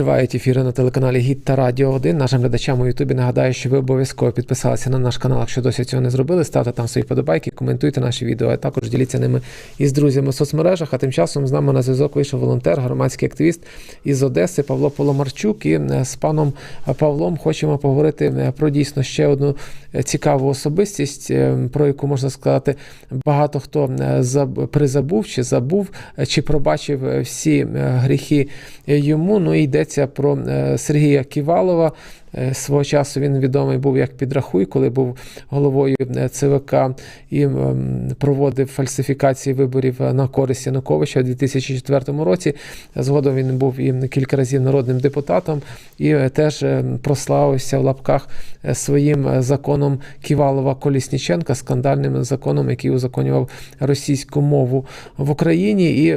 Тривають ефіри на телеканалі Гід та Радіо 1. Нашим глядачам у Ютубі нагадаю, що ви обов'язково підписалися на наш канал, якщо досі цього не зробили. Ставте там свої подобайки, коментуйте наші відео, а також діліться ними із друзями в соцмережах. А тим часом з нами на зв'язок вийшов волонтер, громадський активіст із Одеси Павло Поломарчук. І е, з паном Павлом хочемо поговорити е, про дійсно ще одну е, цікаву особистість, про яку можна сказати, багато хто призабув чи забув, чи пробачив всі гріхи йому. Ну і йдеться про е, Сергія Ківалова. Е, Свого часу він відомий був як підрахуй, коли був головою е, ЦВК і проводив фальсифікації виборів е, на користь Януковича у 2004 році. Згодом він був і кілька разів народним депутатом і теж прославився в лапках своїм законом Ківалова Колісніченка, скандальним законом, який узаконював російську мову в Україні. І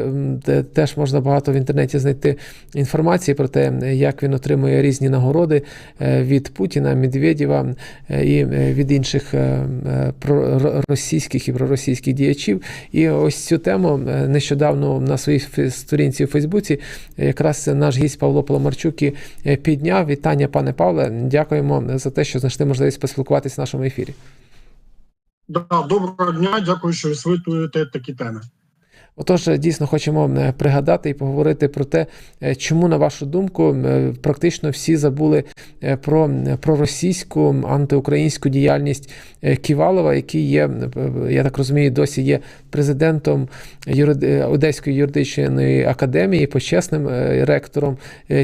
теж можна багато в інтернеті знайти інформації про те, як він отримує різні нагороди від Путіна, Медведєва е, і е, від інших е, е, проросійських і проросійських діячів. І ось цю тему е, нещодавно на своїй сторінці у Фейсбуці е, якраз наш гість Павло Поломарчук і е, підняв. Вітання, пане Павле. Дякуємо за те, що знайшли можливість поспілкуватися в нашому ефірі. Да, доброго дня, дякую, що висвітлюєте такі теми. Отож, дійсно хочемо е, пригадати і поговорити про те, е, чому, на вашу думку, е, практично всі забули про, російську антиукраїнську діяльність Ківалова, який є, я так розумію, досі є президентом е, Одеської юридичної академії, почесним ректором.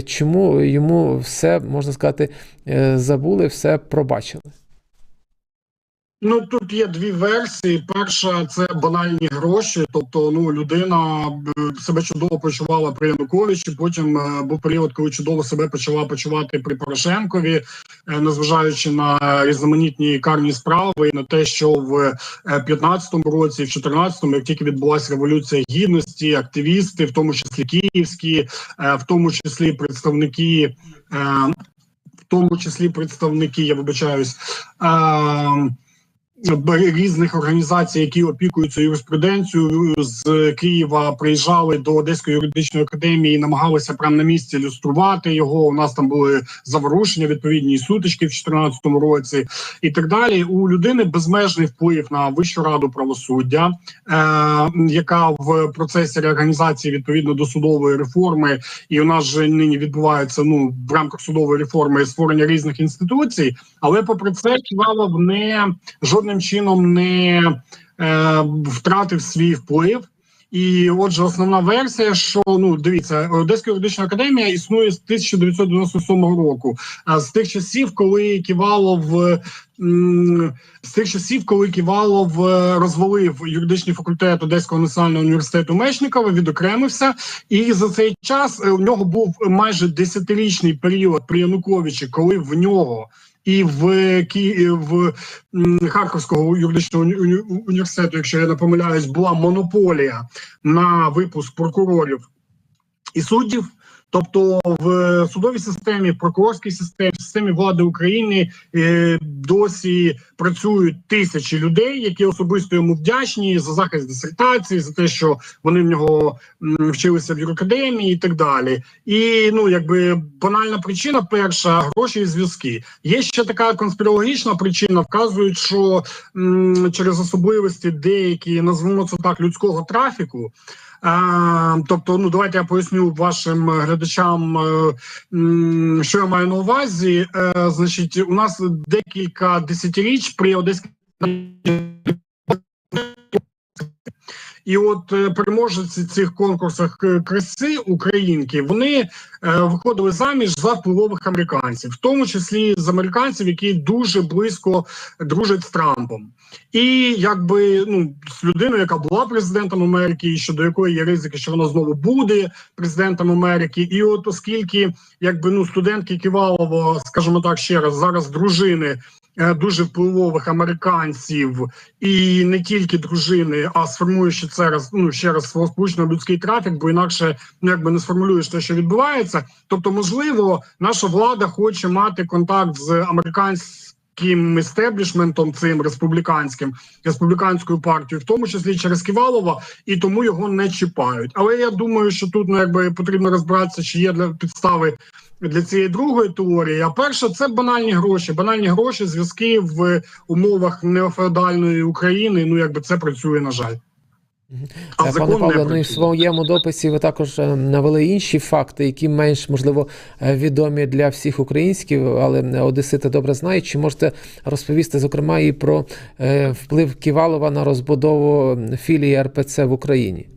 Чому йому все можна сказати забули, все пробачили? Ну тут є дві версії. Перша це банальні гроші. Тобто, ну людина себе чудово почувала при Януковичі. Потім е, був період, коли чудово себе почала почувати при Порошенкові, е, незважаючи на різноманітні карні справи і на те, що в е, 15-му році, в 14-му, як тільки відбулася революція гідності, активісти, в тому числі київські, е, в тому числі представники. е, В тому числі представники, я вибачаюсь, е, б- різних організацій, які опікуються юриспруденцією з Києва, приїжджали до Одеської юридичної академії, і намагалися прямо на місці ілюструвати його. У нас там були заворушення, відповідні сутички в 2014 році, і так далі. У людини безмежний вплив на Вищу раду правосуддя, е, яка в процесі реорганізації відповідно до судової реформи, і у нас же нині відбувається ну в рамках судової реформи створення різних інституцій. Але попри це Ківалов не жодним чином не е, втратив свій вплив. І отже, основна версія, що ну дивіться, Одеська юридична академія існує з 1997 року. А з тих часів, коли Ківалов з тих часів, коли Ківалов розвалив юридичний факультет Одеського національного університету Мечникова, відокремився, і за цей час е, у нього був майже десятирічний період при Януковичі, коли в нього і в Кі в Харківського юридичного уні- уні- університету, якщо я не помиляюсь, була монополія на випуск прокурорів і суддів. Тобто в судовій системі, в прокурорській системі, в системі влади України е, досі працюють тисячі людей, які особисто йому вдячні за захист дисертації, за те, що вони в нього вчилися в юракадемії і так далі. І ну якби банальна причина перша гроші і зв'язки. Є ще така конспірологічна причина, вказують, що м, через особливості деякі назвемо це так людського трафіку. Тобто, ну давайте я поясню вашим глядачам, е, що я маю на увазі. Е, значить, у нас декілька десятиріч при Одеській і от е, переможці цих конкурсах е, краси українки вони е, виходили заміж за впливових американців, в тому числі з американців, які дуже близько дружать з Трампом. І якби ну з людиною, яка була президентом Америки, і щодо якої є ризики, що вона знову буде президентом Америки. І от оскільки якби ну студентки Ківалова, скажімо так, ще раз зараз дружини дуже впливових американців, і не тільки дружини, а сформуючи це раз ну ще раз сполучено людський трафік, бо інакше ну якби не сформулюєш те, що відбувається. Тобто, можливо, наша влада хоче мати контакт з американським естеблішментом, цим республіканським республіканською партією, в тому числі через Ківалова, і тому його не чіпають. Але я думаю, що тут ну якби потрібно розбиратися, чи є для підстави для цієї другої теорії. А перша це банальні гроші. Банальні гроші, зв'язки в умовах неофеодальної України. Ну якби це працює, на жаль. А Е, закон Пане Павло, ну і в своєму дописі ви також е, навели інші факти, які менш можливо е, відомі для всіх українських, але одесити добре знають. Чи можете розповісти, зокрема, і про е, вплив Ківалова на розбудову філії РПЦ в Україні?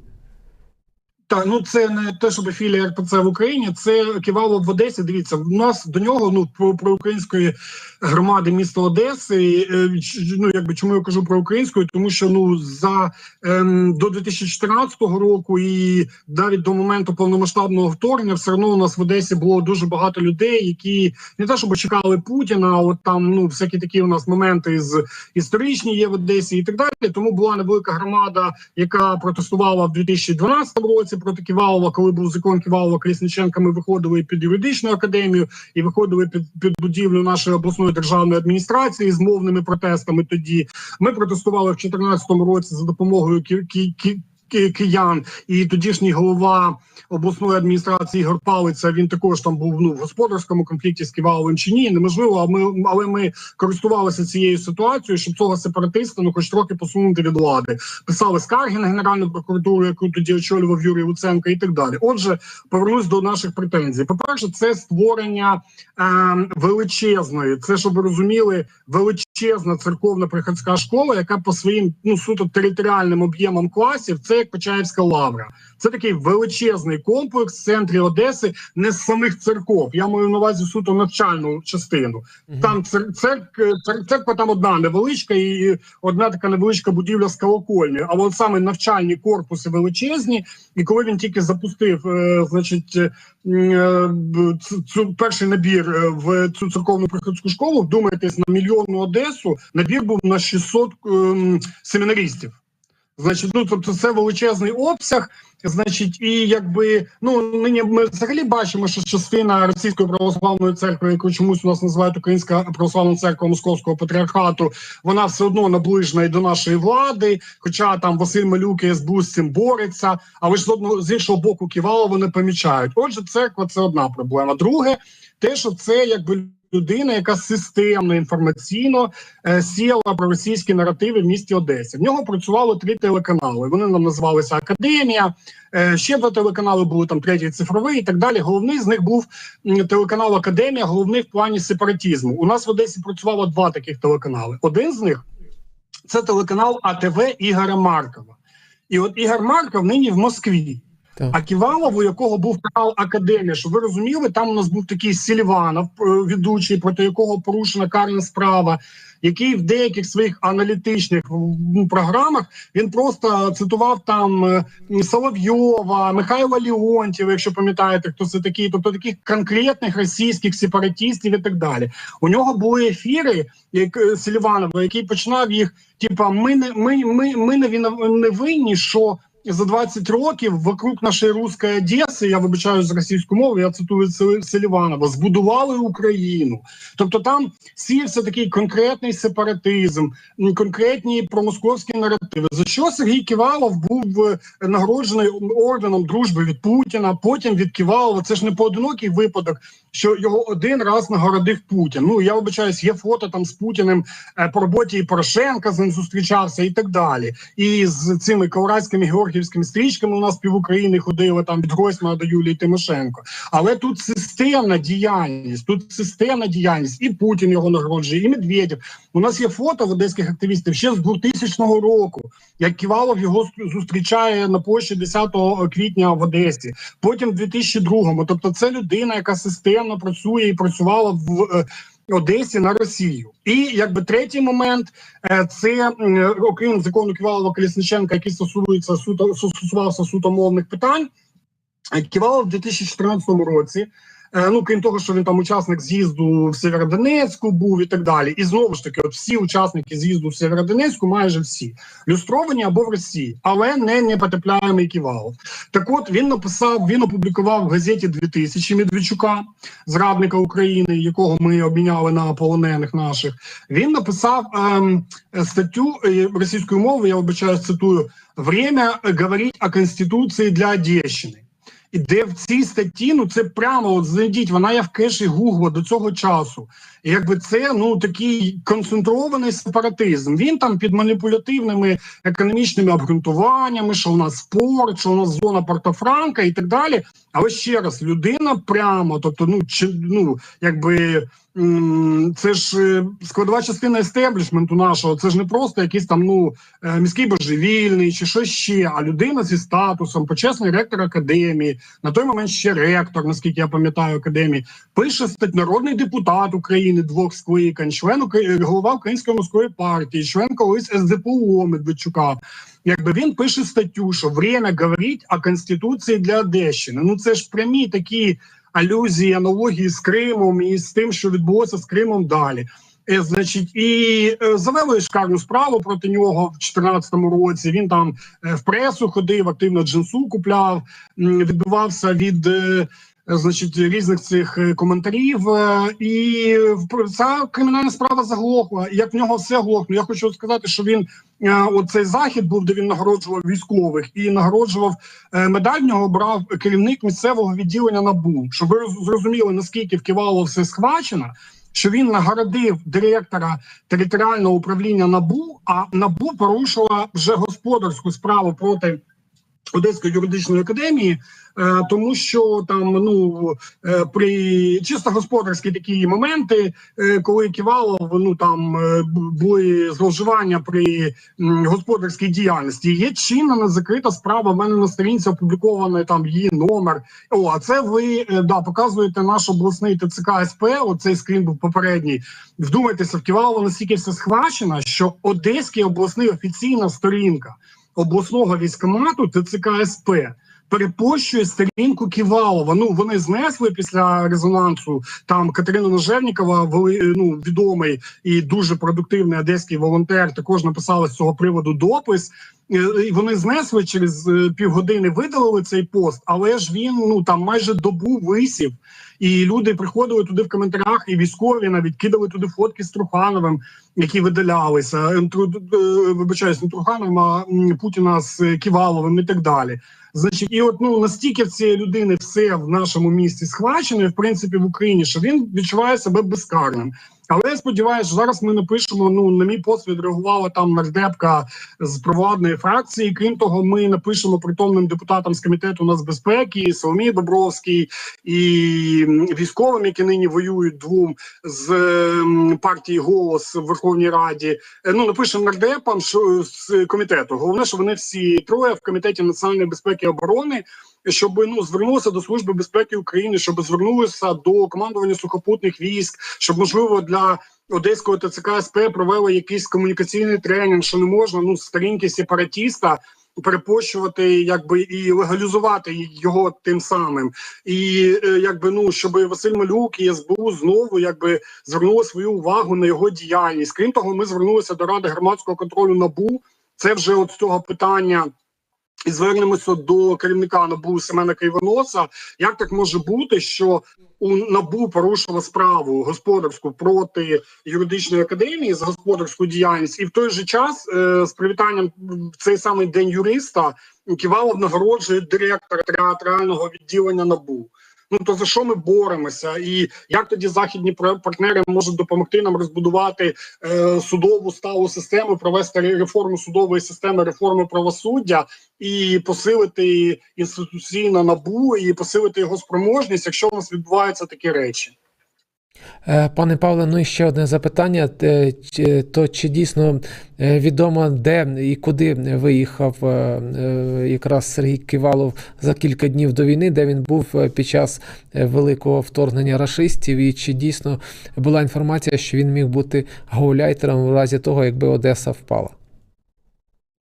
Так, ну це не те, щоб філія РПЦ в Україні, це кивало в Одесі. Дивіться, у нас до нього ну про, про української громади міста Одеси. е, Ну якби чому я кажу про українську, тому що ну за ем, до 2014 року і навіть до моменту повномасштабного вторгнення, все одно у нас в Одесі було дуже багато людей, які не те, щоб чекали Путіна, а от там ну всякі такі у нас моменти з історичні є в Одесі і так далі. Тому була невелика громада, яка протестувала в 2012 році проти Ківалова, коли був закон Ківалова Колісниченка. Ми виходили під юридичну академію і виходили під, під будівлю нашої обласної державної адміністрації з мовними протестами. Тоді ми протестували в 2014 році за допомогою кі- кі- кі- киян, і тодішній голова обласної адміністрації Ігор Палиця. Він також там був ну в господарському конфлікті з Ківаловим чи ні, неможливо. А ми але ми користувалися цією ситуацією, щоб цього сепаратиста ну хоч трохи посунути від влади. Писали скарги на генеральну прокуратуру, яку тоді очолював Юрій Луценко, і так далі. Отже, повернусь до наших претензій. По перше, це створення е, величезної, це щоб ви розуміли, величезна церковна приходська школа, яка по своїм ну суто територіальним об'ємам класів, це як Почаївська лавра. Це такий величезний комплекс в центрі Одеси, не з самих церков. Я маю на увазі суто навчальну частину. Там цер, церк, цер, церква там одна невеличка і одна така невеличка будівля з колокольнею. А от саме навчальні корпуси величезні. І коли він тільки запустив, е, значить, е, цю, цю перший набір е, в цю церковну приходську школу, вдумайтесь, на мільйонну Одесу набір був на 600 ем, семінаристів. Значить, ну тобто це величезний обсяг. Значить, і якби ну нині ми взагалі бачимо, що частина російської православної церкви, яку чомусь у нас називають Українська православна церква Московського патріархату, вона все одно наближена і до нашої влади. Хоча там Василь Малюк і СБУ з цим бореться, але ж з одного з іншого боку Ківалова не помічають. Отже, церква це одна проблема. Друге, те, що це якби. Людина, яка системно інформаційно е, сіяла про російські наративи в місті Одесі. В нього працювало три телеканали. Вони нам називалися Академія. Е, ще два телеканали були там третій цифровий і так далі. Головний з них був телеканал Академія, головний в плані сепаратізму. У нас в Одесі працювало два таких телеканали. Один з них це телеканал АТВ Ігоря Маркова. І от Ігор Марков нині в Москві. А Ківалов, у якого був канал Академія, щоб ви розуміли, там у нас був такий Сільванов, е, ведучий, проти якого порушена карна справа, який в деяких своїх аналітичних ну, програмах він просто цитував там е, Соловйова, Михайла Леонтьєва, якщо пам'ятаєте, хто це такі, тобто таких конкретних російських сепаратистів і так далі. У нього були ефіри, як е, Селіванова, який починав їх, типа, ми не ми, ми, ми не винні, що за 20 років вокруг нашої руської Одеси, я вибачаю з російською мовою, я цитую Селіванова, збудували Україну. Тобто там сіявся такий конкретний сепаратизм, конкретні промосковські наративи. За що Сергій Ківалов був е, нагороджений орденом дружби від Путіна, потім від Ківалова. Це ж не поодинокий випадок, що його один раз нагородив Путін. Ну я вибачаюсь, є фото там з Путіним е, по роботі і Порошенка з ним зустрічався і так далі. І з цими колорадськими георгіївськими стрічками у нас пів України ходили там від Гройсмана до Юлії Тимошенко. Але тут системна діяльність, тут системна діяльність, і Путін його нагороджує, і Медведєв. У нас є фото в одеських активістів ще з 2000 року, як Ківалов його зустрічає на площі 10 квітня в Одесі. Потім в 2002-му. Тобто, це людина, яка системно працює і працювала в. Одесі на Росію, і якби третій момент е, це окрім закону Ківалова Колісниченка, який стосується суто стосувався суто мовних питань. е, Ківалов в 2014 році. Е, Ну, крім того, що він там учасник з'їзду в Сєвєродонецьку був і так далі. І знову ж таки, от всі учасники з'їзду в Сєвєродонецьку, майже всі люстровані або в Росії, але не непотепляємий Ківалов. Так от він написав, він опублікував в газеті 2000 Медведчука, зрадника України, якого ми обміняли на полонених наших. Він написав ем, статтю е, російською мовою, я вибачаю, цитую: Время говорить о Конституції для Одещини. Де в цій статті, ну це прямо от знайдіть, вона є в кеші Гугла до цього часу. Якби це ну такий концентрований сепаратизм. Він там під маніпулятивними економічними обґрунтуваннями, що у нас спорт, що у нас зона Портофранка і так далі. Але ще раз, людина прямо, тобто, ну чи ну якби. Це ж е, складова частина естеблішменту нашого. Це ж не просто якийсь там ну е, міський божевільний чи щось ще, а людина зі статусом, почесний ректор академії, на той момент ще ректор, наскільки я пам'ятаю, академії, пише стать народний депутат України двох скликань, член Украї- голова Української морської партії, член колись СДПУ Медведчука. Якби він пише статтю, що время говорить о конституції для Одещини. Ну це ж прямі такі алюзії, аналогії з Кримом і з тим, що відбулося з Кримом далі. Е, значить, і е, завели шкарну справу проти нього в 2014 році. Він там е, в пресу ходив, активно джинсу купляв, відбивався від. Е, Значить, різних цих е, коментарів, е, і ця кримінальна справа заглохла. І Як в нього все глохло. Я хочу сказати, що він оцей захід був, де він нагороджував військових і нагороджував е, медаль. в нього брав керівник місцевого відділення НАБУ. Щоб ви зрозуміли, наскільки в все схвачено. Що він нагородив директора територіального управління НАБУ, а НАБУ порушила вже господарську справу проти Одеської юридичної академії, е, тому що там ну е, при чисто господарські такі моменти, е, коли Ківалов ну там були зловживання при господарській діяльності. Є чинна незакрита справа. В мене на сторінці опублікований там її номер. О, а це ви да показуєте наш обласний ТЦК СП. Оцей скрін був попередній. Вдумайтеся, в Ківалово настільки все схвачено, що Одеський обласний офіційна сторінка обласного військомату ТЦК СП перепощує сторінку Ківалова. Ну вони знесли після резонансу. Там Катерина Ножевнікова, вели- ну відомий і дуже продуктивний одеський волонтер, також написала з цього приводу допис. Е, І вони знесли через е, півгодини, видалили цей пост, але ж він ну там майже добу висів. І люди приходили туди в коментарях, і військові навіть кидали туди фотки з Трухановим, які видалялися. Е, е, Вибачаюсь, не Трухановим, а Путіна з Ківаловим і так далі. Значить, і от ну настільки в цієї людини все в нашому місті схвачено, і в принципі в Україні, що він відчуває себе безкарним. Але я сподіваюся, що зараз ми напишемо. Ну на мій пост відреагувала там нардепка з провладної фракції. Крім того, ми напишемо притомним депутатам з комітету нацбезпеки Соломії Добровській і військовим, які нині воюють двом з ем, партії голос в Верховній Раді. Е, Ну напишемо нардепам, що з комітету. Головне, що вони всі троє в комітеті національної безпеки і оборони. Щоб ну звернулися до служби безпеки України, щоб звернулися до командування сухопутних військ, щоб можливо для одеського ТЦК СП провели якийсь комунікаційний тренінг, що не можна ну сторінки сепаратіста перепощувати, якби і легалізувати його тим самим, і е, якби ну щоб Василь Малюк і СБУ знову якби звернули свою увагу на його діяльність. Крім того, ми звернулися до ради громадського контролю НАБУ. Це вже от з цього питання. І звернемося до керівника НАБУ Семена Кривоноса. Як так може бути, що у НАБУ порушила справу господарську проти юридичної академії за господарську діяльність, і в той же час е, з привітанням в цей самий день юриста Ківалов нагороджує директора театрального відділення НАБУ. Ну то за що ми боремося, і як тоді західні пар- партнери можуть допомогти нам розбудувати е, судову сталу систему, провести реформу судової системи, реформу правосуддя і посилити інституційно набу і посилити його спроможність, якщо у нас відбуваються такі речі. Е, Пане Павле, ну і ще одне запитання. То чи дійсно е, відомо, де і куди виїхав е, е, якраз Сергій Ківалов за кілька днів до війни, де він був е, під час е, великого вторгнення рашистів, і чи дійсно була інформація, що він міг бути гауляйтером в разі того, якби Одеса впала?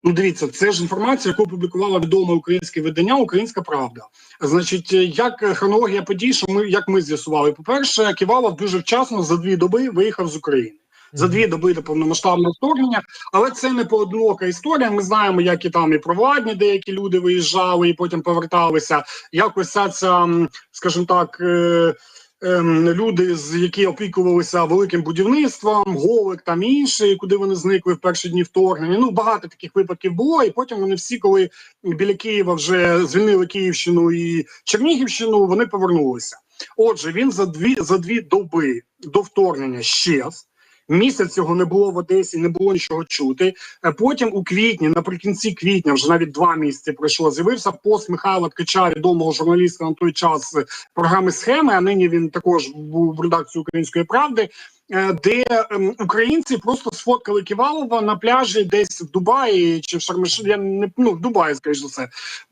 Ну, дивіться, це ж інформація, яку опублікувала відоме українське видання Українська Правда. Значить, е, як е, хронологія подій, що ми як ми з'ясували, по перше, Ківалов дуже вчасно за дві доби виїхав з України. За дві доби до повномасштабного вторгнення, але це не поодинока історія. Ми знаємо, як і там і провладні деякі люди виїжджали і потім поверталися. Якось ця, ця скажімо так, е, люди, з які опікувалися великим будівництвом, Голик там інше, куди вони зникли в перші дні вторгнення. Ну багато таких випадків було. І потім вони всі, коли біля Києва вже звільнили Київщину і Чернігівщину, вони повернулися. Отже, він за дві за дві доби до вторгнення щез. Місяць його не було в Одесі, не було нічого чути. Е, Потім у квітні, наприкінці квітня, вже навіть два місяці пройшло. З'явився пост Михайла Ткача, відомого журналіста на той час е, програми схеми. А нині він також був в редакції Української правди, е, де ем, українці просто сфоткали Ківалова на пляжі, десь в Дубаї чи в Шармеш... я не ну в Дубаї, скоріш за все.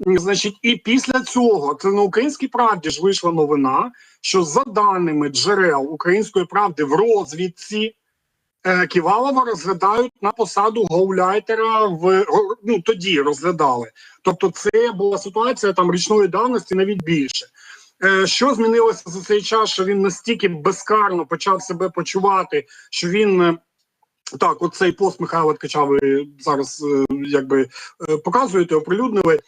Значить, і після цього це на українській правді ж вийшла новина, що за даними джерел української правди в розвідці. Е, Ківалова розглядають на посаду гауляйтера в ну тоді розглядали. Тобто, це була ситуація там річної давності, навіть більше. Е, Що змінилося за цей час? Що він настільки безкарно почав себе почувати, що він е, так, оцей пост Михайла Ткача ви зараз якби показуєте, оприлюднили.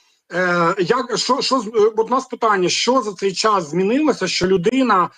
Як що, що от нас питання: що за цей час змінилося, що людина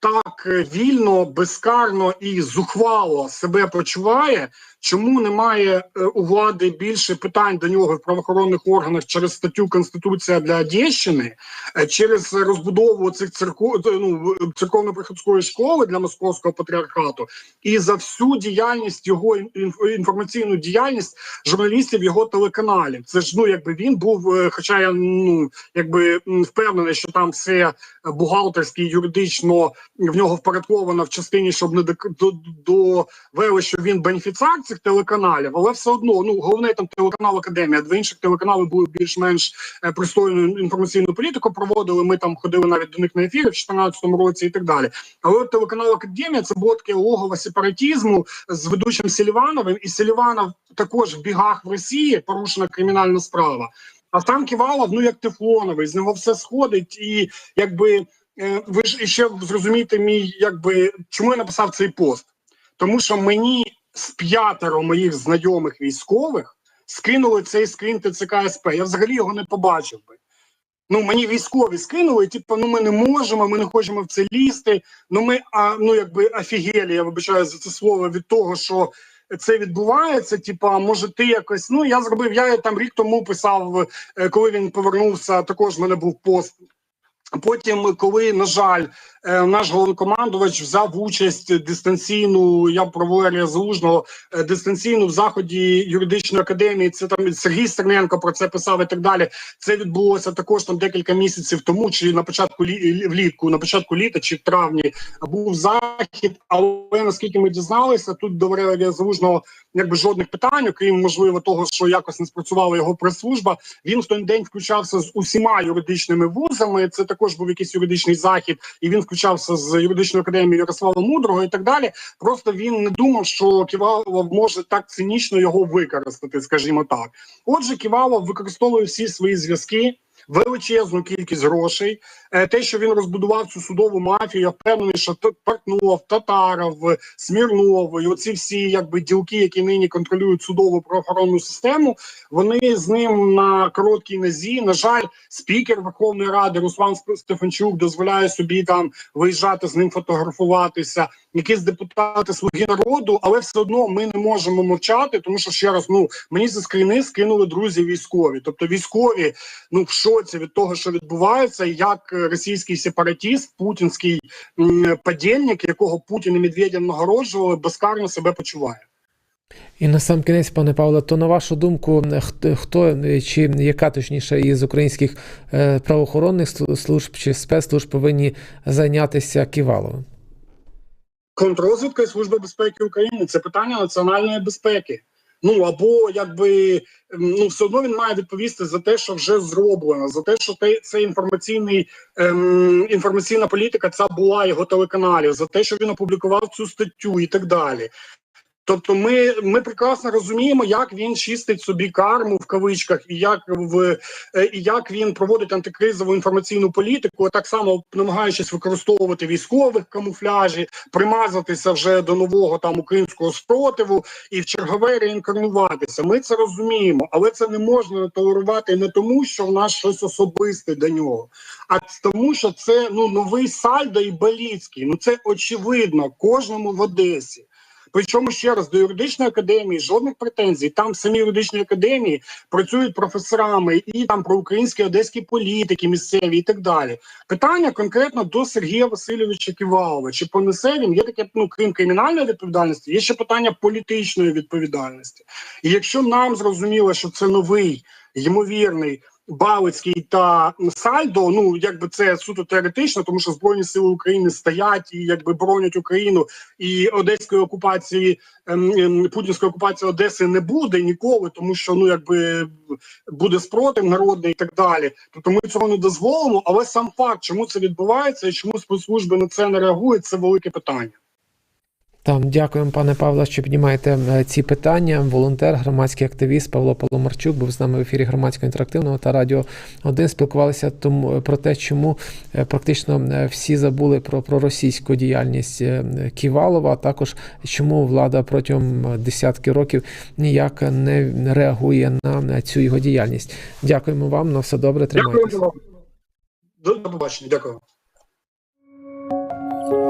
так е, вільно, безкарно і зухвало себе почуває? Чому немає е, у влади більше питань до нього в правоохоронних органах через статтю Конституція для Одещини, е, через розбудову цих церков ну, церковно-приходської школи для московського патріархату і за всю діяльність його ін- інформаційну діяльність журналістів його телеканалів? Це ж ну якби він був, хоча я ну якби впевнений, що там все бухгалтерськи, юридично в нього впорядковано в частині, щоб не довели, що він бенефіціар цих телеканалів, але все одно ну головне там телеканал Академія. Два інших телеканали були більш-менш е, пристойну інформаційну політику. Проводили. Ми там ходили навіть до них на ефіри в 2014 році і так далі. Але от телеканал Академія це було таке логово сепаратізму з ведучим Селівановим, і Селіванов також в бігах в Росії порушена кримінальна справа. А там Ківалов, ну як тефлоновий, з нього все сходить, і якби ви ж ще зрозумієте мій, якби чому я написав цей пост? Тому що мені з п'ятеро моїх знайомих військових скинули цей скрін ТЦК СП. Я взагалі його не побачив би. Ну мені військові скинули, типу, ну ми не можемо, ми не хочемо в це лізти. Ну ми а, ну якби офігелі, я вибачаю за це слово від того, що це відбувається. Типа, може, ти якось. Ну я зробив. Я там рік тому писав, е, коли він повернувся. Також в мене був пост. Потім, коли на жаль, наш головнокомандувач взяв участь дистанційну, я про Валерія Залужного е, дистанційну в заході юридичної академії. Це там Сергій Стерненко про це писав і так далі. Це відбулося також там декілька місяців тому, чи на початку лі, влітку, на початку літа, чи в травні був захід. Але наскільки ми дізналися, тут до Валерія Залужного якби жодних питань, окрім можливо того, що якось не спрацювала його прес-служба. Він в той день включався з усіма юридичними вузами. Це також був якийсь юридичний захід, і він включався з юридичної академії Ярослава Мудрого і так далі. Просто він не думав, що Ківалов може так цинічно його використати, скажімо так. Отже, Ківалов використовує всі свої зв'язки. Величезну кількість грошей, Е, те, що він розбудував цю судову мафію, я впевнений, що Портнов, Татаров, Смірнов і оці всі якби ділки, які нині контролюють судову правоохоронну систему, вони з ним на короткій нозі. На жаль, спікер Верховної Ради Руслан Стефанчук дозволяє собі там виїжджати з ним фотографуватися. Якісь депутати слуги народу, але все одно ми не можемо мовчати, тому що ще раз ну мені зі скріни скинули друзі військові. Тобто військові ну в шоці від того, що відбувається, як е, російський сепаратіст, путінський подільник, якого Путін і Медведєв нагороджували, безкарно себе почуває. І на сам кінець, пане Павле, то на вашу думку, хто, е, чи яка точніше із українських е, правоохоронних служб чи спецслужб повинні зайнятися Ківаловим? Контррозвідка і служба безпеки України це питання національної безпеки. Ну або якби ну все одно він має відповісти за те, що вже зроблено, за те, що те, це інформаційний ем, інформаційна політика, ця була його телеканалів, за те, що він опублікував цю статтю і так далі. Тобто, ми, ми прекрасно розуміємо, як він чистить собі карму в кавичках, і як в е, і як він проводить антикризову інформаційну політику, так само намагаючись використовувати військових камуфляжі, примазатися вже до нового там українського спротиву і в чергове реінкарнуватися. Ми це розуміємо, але це не можна толерувати не тому, що в нас щось особисте до нього, а тому, що це ну новий Сальдо і Баліцький. Ну це очевидно кожному в Одесі. Причому ще раз до юридичної академії жодних претензій. Там самі юридичні академії працюють професорами і там про українські одеські політики, місцеві і так далі. Питання конкретно до Сергія Васильовича Ківалова. Чи понесе він є таке, ну крім кримінальної відповідальності, є ще питання політичної відповідальності. І якщо нам зрозуміло, що це новий ймовірний. Балицький та Сальдо, ну якби це суто теоретично, тому що збройні сили України стоять і якби боронять Україну, і одеської окупації ем, ем, путінської окупації Одеси не буде ніколи, тому що ну якби буде спротив народний і так далі. Тобто ми цього не дозволимо. Але сам факт, чому це відбувається і чому спецслужби на це не реагують, це велике питання. Там дякуємо, пане Павло, що піднімаєте е, ці питання. Волонтер, громадський активіст Павло Паломарчук був з нами в ефірі громадського інтерактивного та радіо 1. Спілкувалися тому про те, чому е, практично е, всі забули про, російську діяльність е, Ківалова, а також чому влада протягом десятки років ніяк не реагує на цю його діяльність. Дякуємо вам. На все добре. Тримайтеся. До побачення. Дякую.